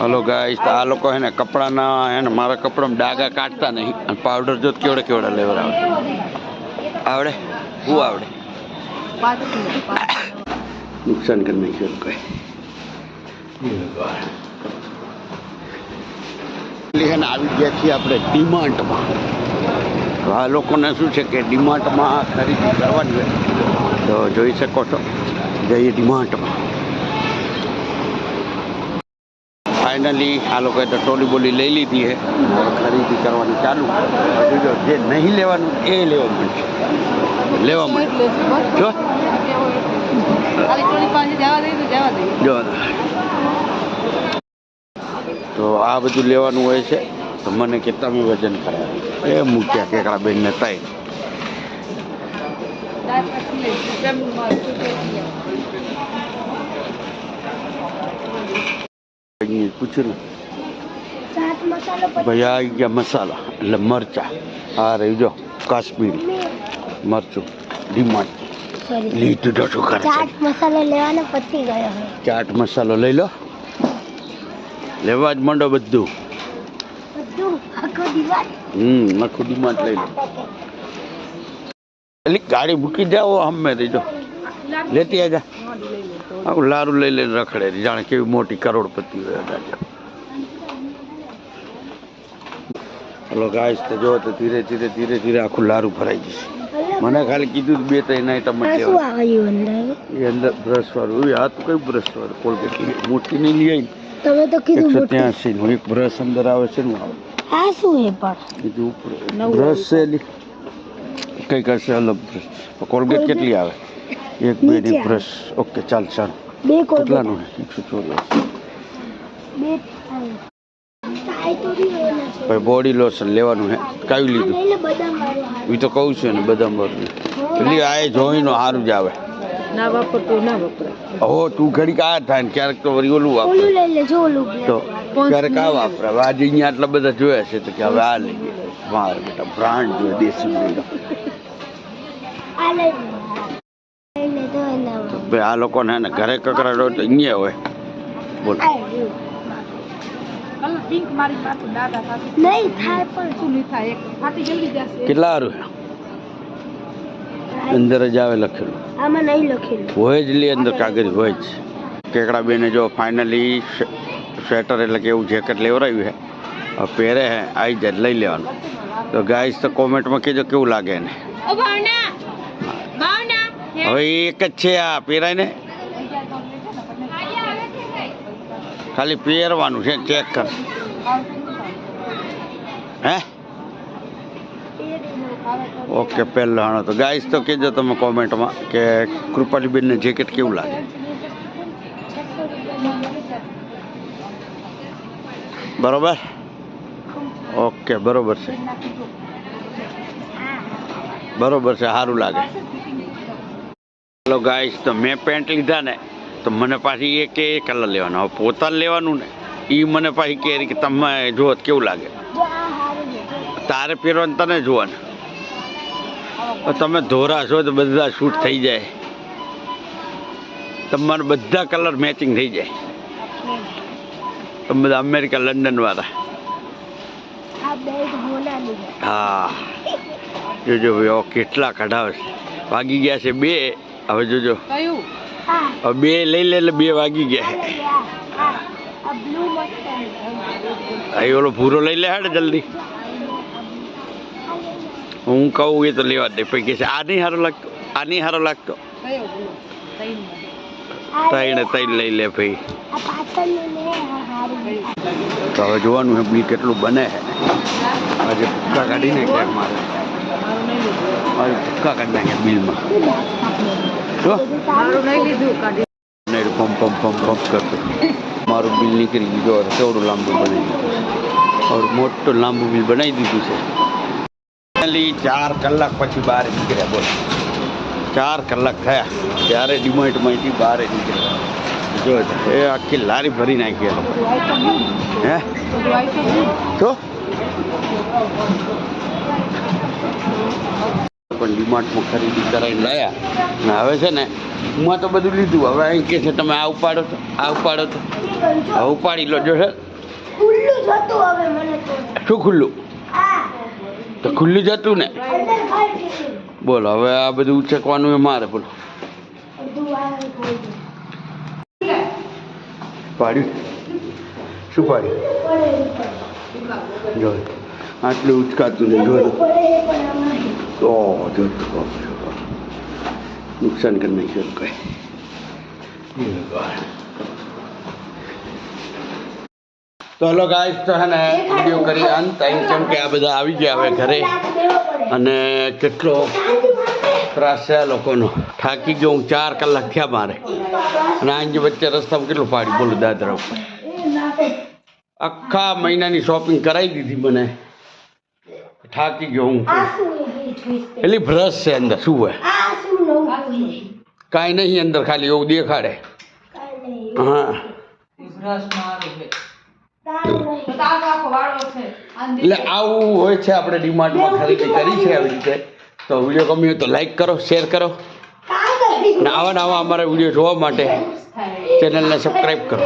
Hello guys આ લોકો હે ને કપડાના હે ને મારા કપડામાં ડાઘા કાઢતા નહીં અને પાવડર જો કેવડે કેવડા લેવર આવે. આવડે? શું આવડે? નુકસાન કરી નાખ્યું કોઈ. હે ને આવી ગયા છીએ આપણે ડિમાન્ડમાં તો આ લોકોને શું છે કે ડિમાન્ડમાં ખરીદી કરવાની હોય. તો જોઈ શકો છો, જઈએ ડિમાન્ડમાં ફાઇનલી આ લોકોએ તો ટોલી બોલી લઈ લીધી છે. ખરીદી કરવાની ચાલુ હજુ જો જે નહીં લેવાનું એ લેવા મળશે. લેવા મળે જો જો. તો આ બધું લેવાનું હોય છે. તો મને કે તમે વજન કરાવ્યું એ મૂક્યા કેકડા બેનને તાઈ. અહીં પૂછ્યું ચાટ મસાલો ભાઈ આ ગયા મસાલા. એટલે મરચા. આ રહી જો કાશ્મીરી. મરચું. ડીમાર્ટ સોરી લીધું ડોટું કરે ચાટ મસાલો લેવાનો પછી ગયો ચાટ મસાલો લઈ લો. લેવા જ માંડો બધું. હમ આખું ડીમાર્ટ લઈ લો. એટલે ગાડી મૂકી જાઓ હમે રહીજો લેતી આજા. લારું લઈ લઈને રખડે જાણે કેવી મોટી કરોડપતિ હોય રાજા હલો ગાઈસ તો જો તો ધીરે ધીરે ધીરે ધીરે આખું લારું ભરાઈ જશે. મને ખાલી કીધું બે ત્રણ આઈટમ એ અંદર? બ્રશ વાળું એ તો કઈ બ્રશ વાળું કોલગેટ મોટી નહીં લઈ આવી તમે તો કીધું એકસો ત્યાંસી નું એક બ્રશ અંદર આવે છે ને આ શું હે પણ? કીધું ઉપર. બ્રશ છે કઈ કરશે અલગ બ્રશ કોલગેટ? કેટલી આવે? એક બે બ્રશ ઓકે ચાલ ચાલ બે કેટલાનું એકસો ચોવીસ બે થાય તો બી હોય ના છે. ભાઈ બોડી લોશન લેવાનું હે કયું લીધું. એ તો। કહું છું ને બદામ વાળું એટલે આ જોઈ જોઈનો સારું જ આવે. ના વાપરતું ના વપરાય હો તું ઘડીક આ થાય ને ક્યારેક તો વળી ઓલું વાપરે. તો ક્યારેક આ વાપરે. હવે આજે અહીંયા આટલા બધા જોયા છે તો કે હવે આ લઈએ મારે બેટા બ્રાન્ડ જોઈએ દેશી બ્રાન્ડ આ લઈ લે લઈ લે તો એના ભાઈ આ લોકોને હે ને ઘરે કકરાટ હોય. તો અહીંયા હોય બોલો કેટલા સારું અંદર જ આવે લખેલું. આમાં નહીં હોય જ લે અંદર કાગળ હોય જ. કેકડા બેને જો ફાઇનલી સ્વેટર એટલે કે એવું જેકેટ લેવડાવ્યું છે. પહેરે હે આવી જાય લઈ લેવાનું. તો ગાઈસ તો કોમેન્ટમાં કહેજો કેવું લાગે એને. હવે એક જ છે આ પહેરાય ને ખાલી પહેરવાનું છે ચેક કર. હે? ઓકે, પહેલો તો ગાઈસ તો કહેજો તમે કોમેન્ટમાં કે કૃપાલીબેનને જેકેટ કેવું લાગે? બરોબર? ઓકે, બરોબર છે. બરોબર છે, સારું લાગે. ચાલો ગાઈશ તો મેં પેન્ટ લીધા ને, તો મને પાછી એક એ કલર લેવાનો. હવે પોતાને લેવાનું ને એ મને પાછી કહે કે તમે જુઓ કેવું લાગે. તારે પહેરવાનું તને જોવાનું. તમે ધોરા છો તો બધા શૂટ થઈ જાય. તમારા બધા કલર મેચિંગ થઈ જાય. તમે બધા અમેરિકા, લંડન વાળા. આ બેગ હા. જોજો ભાઈ કેટલા કઢાવે છે. વાગી ગયા છે બે. હવે જોજો. કયું? હવે બે લઈ લે એટલે બે વાગી ગયા. અહીં ઓલો ભૂરો લઈ લે હાડે જલ્દી. હું કહું એ તો લેવા દે પછી કે છે. આ નહીં સારો લાગતો આ નહીં સારો લાગતો. ત્રણે ત્રણ લઈ લે ભાઈ. તો હવે જોવાનું બી કેટલું બને છે આજે ભૂક્કા કાઢી ક્યાંક મારે. મારું ધક્કા કરી મારે ભૂક્કા કાઢી નાખ્યા બિલમાં મારું નહીં પંપ પંપ પંપ પંપ કરતો મારું બિલ નીકળી ગયું જો કેવડું લાંબુ બનાવી દીધું છે મોટું લાંબુ બિલ બનાવી દીધું છે Finally ચાર કલાક પછી બહાર નીકળ્યા બોલ ચાર કલાક થયા ત્યારે ડિમાન્ડમાંથી બહાર નીકળ્યા જો એ આખી લારી ભરી નાખી હે તો પણ ડીમાર્ટમાં ખરીદી કરાવીને લાયા. ને હવે છે ને હું તો બધું લીધું. હવે અહીં કે છે તમે આ ઉપાડો તો આ ઉપાડો તો હવે ઉપાડી લો જો છે. શું ખુલ્લું? તો ખુલ્લું જતું ને. બોલો હવે આ બધું ઉચકવાનું એ મારે બોલો. પાડ્યું? શું પાડ્યું? પડે જો. આટલું ઉચકાતું નહીં જો પડે પણ અમારે ઓ, જો તો બાપ. નુકસાન કરી નાખ્યું કઈ. તો હલો ગાઈસ તો હે ને વીડિયો કરી અંત. અહીં કેમ કે આ બધા આવી ગયા હવે ઘરે. અને કેટલો ત્રાસ છે લોકોનો. થાકી ગયો હું ચાર કલાક થયા મારે. અને અહીં જે વચ્ચે રસ્તામાં કેટલું પાડી બોલું દાદરા ઉપર. આખા મહિનાની શોપિંગ કરાવી દીધી મને. થાકી ગયો હું એટલી બ્રશ છે અંદર. શું હોય? કાંઈ નહીં અંદર ખાલી એવું દેખાડે. હા. એટલે આવું હોય છે આપણે ડીમાર્ટમાં ખરીદી કરી છે આવી રીતે. તો વીડિયો ગમ્યો તો લાઈક કરો શેર કરો. અને આવા નવા અમારા વીડિયો જોવા માટે ચેનલને સબસ્ક્રાઈબ કરો.